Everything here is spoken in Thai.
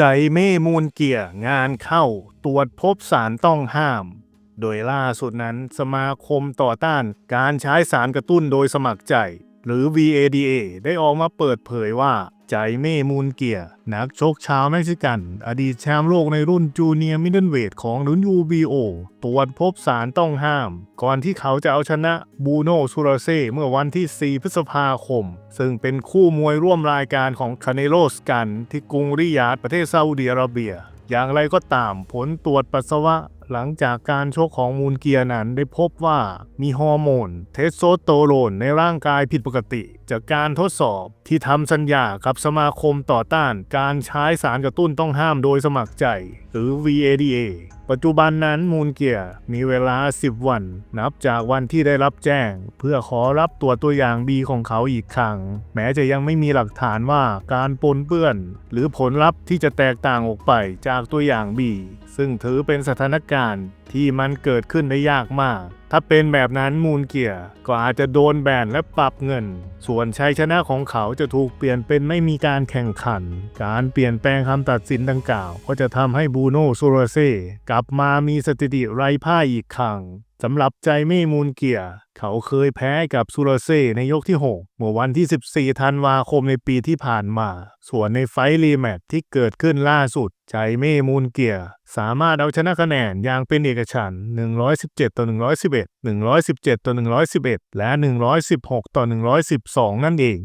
ใจเม่มูลเกียร์งานเข้าตรวจพบสารต้องห้าม โดยล่าสุดนั้นสมาคมต่อต้านการใช้สารกระตุ้นโดยสมัครใจ หรือ VADA ได้ออกมาเปิดเผยว่า จเม่มูลเกียร์นักชกชาวเม็กซิกัน อดีตแชมป์โลกในรุ่นจูเนียร์มิดเดิลเวทของรุ่น UBO ตรวจพบสารต้องห้าม ก่อนที่เขาจะเอาชนะบูโนซูราเซ่เมื่อวันที่ 4 พฤษภาคม ซึ่งเป็นคู่มวยร่วมรายการของคาเนโลสกัน ที่กรุงริยาดประเทศซาอุดิอาระเบีย อย่างไรก็ตามผลตรวจปัสสาวะ หลังจากการชกของมูลเกียร์นั้นได้พบว่ามีฮอร์โมนเทสโทสเตอโรนในร่างกายผิดปกติ จากการทดสอบที่ทำสัญญากับสมาคมต่อต้านการใช้สารกระตุ้นต้องห้ามโดยสมัครใจ หรือ VADA ปัจจุบันนั้นมูลเกียร์มีเวลา 10 วัน นับจากวันที่ได้รับแจ้ง เพื่อขอรับตัวตัวอย่างบีของเขาอีกครั้ง แม้จะยังไม่มีหลักฐานว่าการปนเปื้อน หรือผลลัพธ์ที่จะแตกต่างออกไปจากตัวอย่างบีซึ่งถือเป็นสถานการณ์ที่มันเกิดขึ้นได้ยากมาก ถ้าเป็นแบบนั้นมูลเกียร์ก็อาจจะโดนแบนและปรับเงิน ส่วนชัยชนะของเขาจะถูกเปลี่ยนเป็นไม่มีการแข่งขัน การเปลี่ยนแปลงคำตัดสินดังกล่าว ก็จะทำให้บูโนซูราเซ่กลับมามีสถิติไร้พ่ายอีกครั้ง สำหรับใจเม่มูลเกียร์เขาเคยแพ้กับซูราเซ่ในยกที่ 6 เมื่อวันที่ 14 ธันวาคมในปีที่ผ่านมา ส่วนในไฟท์รีแมตที่เกิดขึ้นล่าสุด ใจเม่มูลเกียร์สามารถเอาชนะคะแนนอย่างเป็นเอกฉันท์117 ต่อ 111 117 ต่อ 111 และ 116 ต่อ 112 นั่นเอง